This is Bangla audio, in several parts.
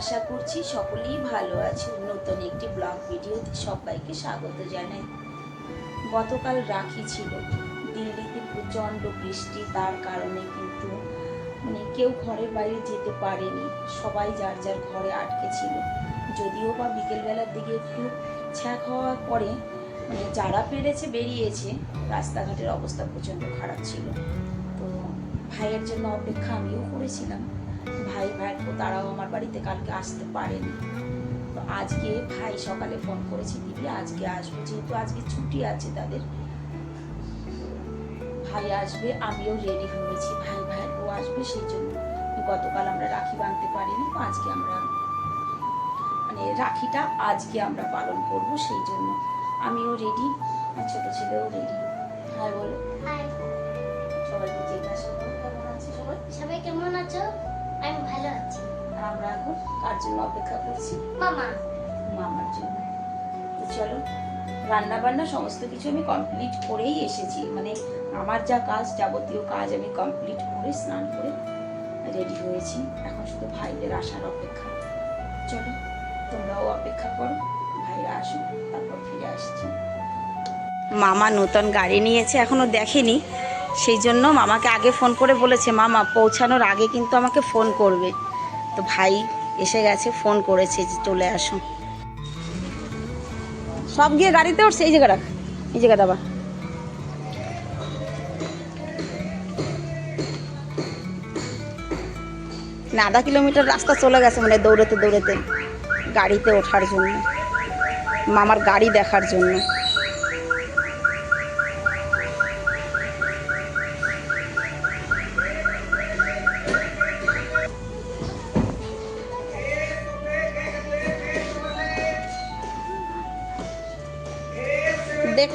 আশা করছি সকলেই ভালো আছে। নতুন একটি ব্লগ ভিডিওতে সবাইকে স্বাগত জানাই। গতকাল রাখি ছিল। দিল্লিতে প্রচণ্ড বৃষ্টি, তার কারণে কিন্তু মানে কেউ ঘরের বাইরে যেতে পারেনি। সবাই যার যার ঘরে আটকে ছিল। যদিও বা বিকেলবেলার দিকে একটু ছ্যাঁক হওয়ার পরে মানে যারা পেরেছে বেরিয়েছে, রাস্তাঘাটের অবস্থা প্রচণ্ড খারাপ ছিল। তো ভাইয়ের জন্য অপেক্ষা আমিও করেছিলাম। ভাই ভাইপো তারাও আমার বাড়িতে কালকে আসতে পারেনি। তো আজকে ভাই সকালে ফোন করেছে দিদি, আজকে আসব। যেহেতু আজকে ছুটি আছে তাদের, ভাই আসবে, আমিও রেডি হয়েছি ভাই ভাইপো আসবে, সেই জন্য গতকাল আমরা রাখি বাঁধতে পারিনি, তো আজকে আমরা মানে রাখিটা আজকে আমরা পালন করব, সেই জন্য আমিও রেডি ছোটো ছেলেও রেডি হ্যাঁ বলো। এখন কার জন্য অপেক্ষা করছি? মামা। মামার জন্য। তো চলো রান্না বান্না সমস্ত কিছু আমি কমপ্লিট করেই এসেছি। মানে আমার যা কাজ যাবতীয় কাজ আমি কমপ্লিট করে স্নান করে রেডি হয়েছি। এখন শুধু ভাইদের আসার অপেক্ষা। চলো তোমরাও অপেক্ষা করো ভাইরা আসুন তারপর ফিরে আসছি। মামা নতুন গাড়ি নিয়েছে এখনও দেখেনি। সেই জন্য মামাকে আগে ফোন করে বলেছে মামা পৌঁছানোর আগে কিন্তু আমাকে ফোন করবে। তো ভাই এসে গেছে ফোন করেছে যে চলে আসো। সব গিয়ে গাড়িতে উঠছে, এই জায়গাটা এই জায়গা দাবা না, আধা কিলোমিটার রাস্তা চলে গেছে মানে দৌড়াতে দৌড়াতে, গাড়িতে ওঠার জন্য, মামার গাড়ি দেখার জন্য।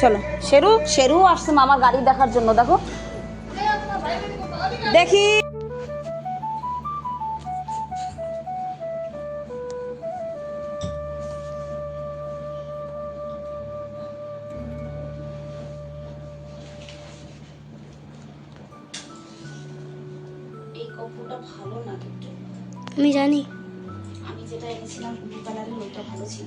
চলো। শেরু শেরু আসছে মামার গাড়ি দেখার জন্য দেখো। দেখি। এই কপুটা ভালো না কিন্তু। আমি জানি। আমি যেটা এনেছিলাম ব্লু কালারের ওইটা ভালো ছিল।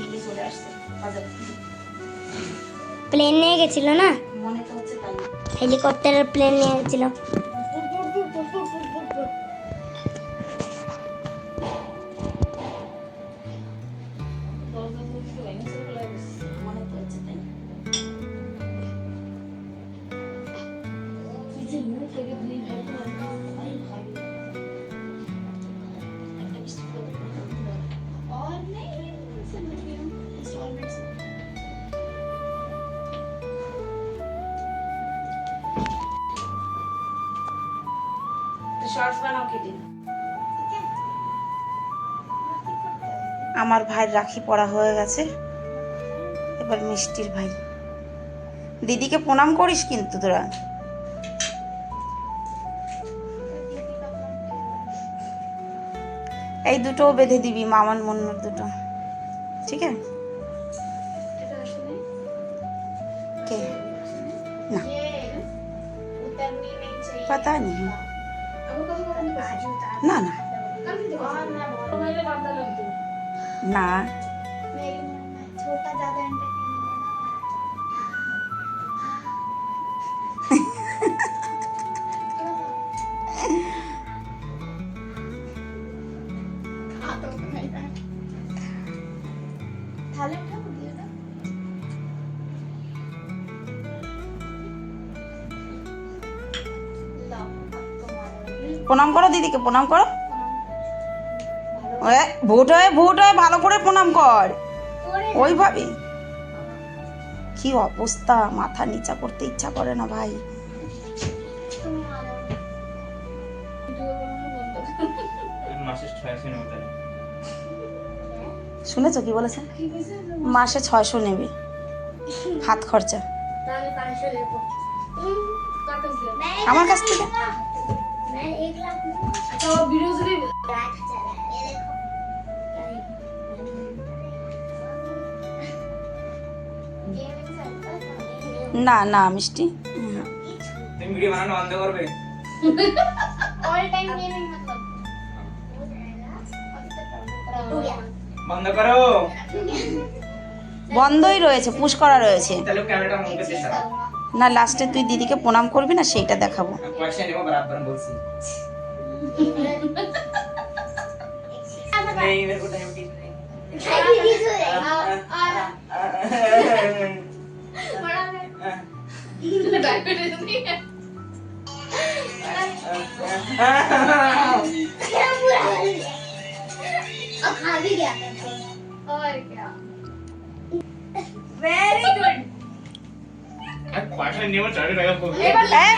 রাখি চলে আসছে? প্লেন নিয়ে গেছিল না? মনে তো হচ্ছে তাই। হেলিকপ্টারের প্লেন নিয়ে গেছিল। আমার ভাইয়ের রাখি পড়া হয়ে গেছে। এবার মিষ্টির ভাই। দিদিকে প্রণাম করিস কিন্তু তোরা। এই দুটো বেঁধে দিবি মামান মন্নুর দুটো। ঠিক আছে? কে? না। পাতা নেই না না। না। প্রণাম করো দিদিকে প্রণাম করো। ভুট হয়ে ভুট হয়ে ভালো করে প্রণাম কর। ওইভাবে কি অবস্থা মাথা নিচা করতে ইচ্ছা করে না ভাই। শুনেছো কি বলেছে? মাসে ছয়শো নেবে। হাত খরচা। আমার কাছ থেকে? मैं एक लाख अच्छा वो वीडियो से भी लाख चला ये देखो না না মিষ্টি হুম। তুমি ভিডিও বানানো বন্ধ করবে ऑल टाइम गेमिंग मतलब हो गया বন্ধ করো বন্ধই রয়েছে পুশ করা রয়েছে তাহলে ক্যামেরাটা মুখে দিয়ে সারা না লাস্টে তুই দিদিকে প্রণাম করবি না সেইটা দেখাবো বরাবর বলছি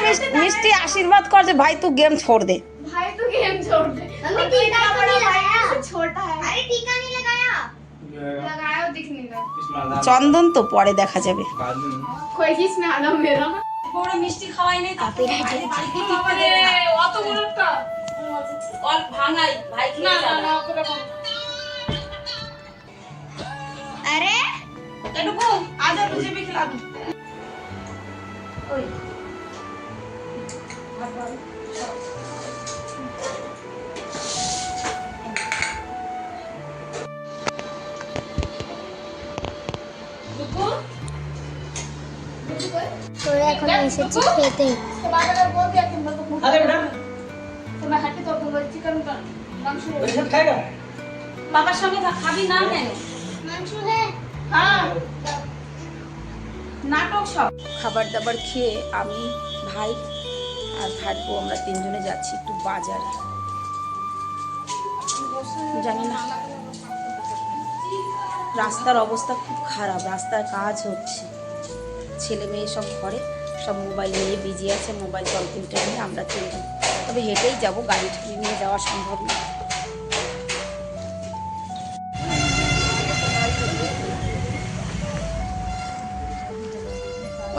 মিষ্টি মিষ্টি আশীর্বাদ কর যে ভাই তুই গেম छोड़ दे भाई तो गेम छोड़ दे मम्मी टीका तो नहीं लगाया छोटा है अरे टीका नहीं लगाया लगाया वो दिख नहीं रहा इसमें চন্দন তো পরে দেখা যাবে बाद में कोई किस में आना मेरा বড় মিষ্টি খাওয়াই নাই অত বড়টা অল ভাঙাই ভাই না খেয়ে না যাবে। না ওটা अरे এটুকু আজ আর বুঝে খেলা দু তোমার হাতে তো বলছি কারণ বাবার সঙ্গে খাবি না হ্যাঁ। মাংস হ্যাঁ।, হ্যাঁ। নাটক সব। খাবার দাবার খেয়ে আমি, ভাই আর ভাটবো আমরা তিনজনে যাচ্ছি একটু বাজারে। জানি না। রাস্তার অবস্থা খুব খারাপ, রাস্তার কাজ হচ্ছে। ছেলে মেয়ে সব ঘরে, সব মোবাইল নিয়ে বিজি আছে, মোবাইল কম্পিউটার নিয়ে আমরা তিনজন তবে হেঁটেই যাব গাড়ি নিয়ে যাওয়া সম্ভব না।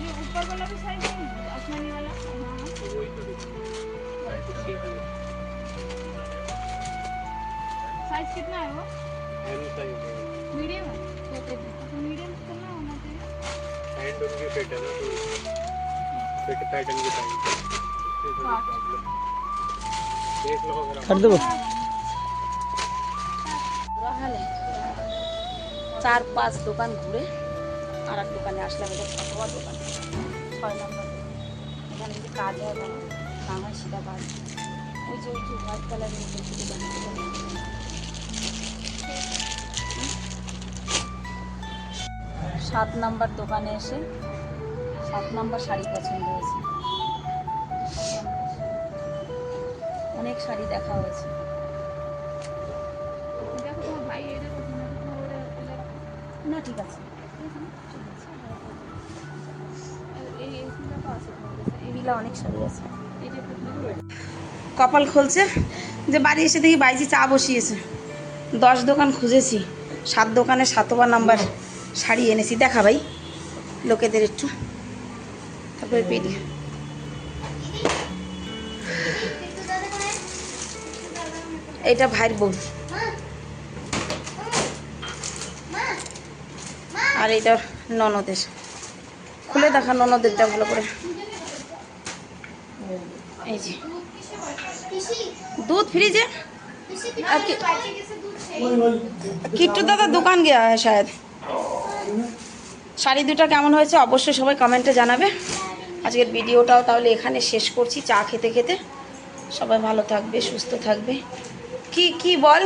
ये ऊपर वाला भी साइज़ है? आसमानी वाला? साइज़ कितना है वो? मीडियम है? तो मीडियम कितना होना चाहिए? हैंड उनकी फिट है ना तो फिट पैटर्न की पैंट ছাড় দেবো? চার পাঁচ দোকান ঘুরে আর এক দোকানে আসলাম, এটা ফটোয়া দোকান। ছয় নম্বর এখানে যদি কাজ হয় না হয় সেটা বাড়ি ওই যে ওই যে হোয়াইট কালারের মধ্যে সাত নাম্বার দোকানে এসে, সাত নম্বর শাড়ি পছন্দ হয়েছে। অনেক শাড়ি দেখা হয়েছে। না ঠিক আছে। অনেক শাড়ি আছে। কপাল খুলছে যে বাড়ি এসে দেখি বাইজি চা বসিয়েছে। দশ দোকান খুঁজেছি সাত দোকানে সাতবার নাম্বার শাড়ি এনেছি। দেখা ভাই লোকেদের একটু। তারপরে পেরিয়ে এইটা ভাইয়ের বোন। আর এইটা ননদের। খুলে দেখা ননদেরটা ভালো করে। এই যে। দুধ ফ্রিজে? আর কিট্টু দাদা দোকান গিয়া শায়দ। শাড়ি দুটো কেমন হয়েছে অবশ্যই সবাই কমেন্টে জানাবে। আজকের ভিডিওটাও তাহলে এখানে শেষ করছি, চা খেতে খেতে। সবাই ভালো থাকবে, সুস্থ থাকবে। কি কি বল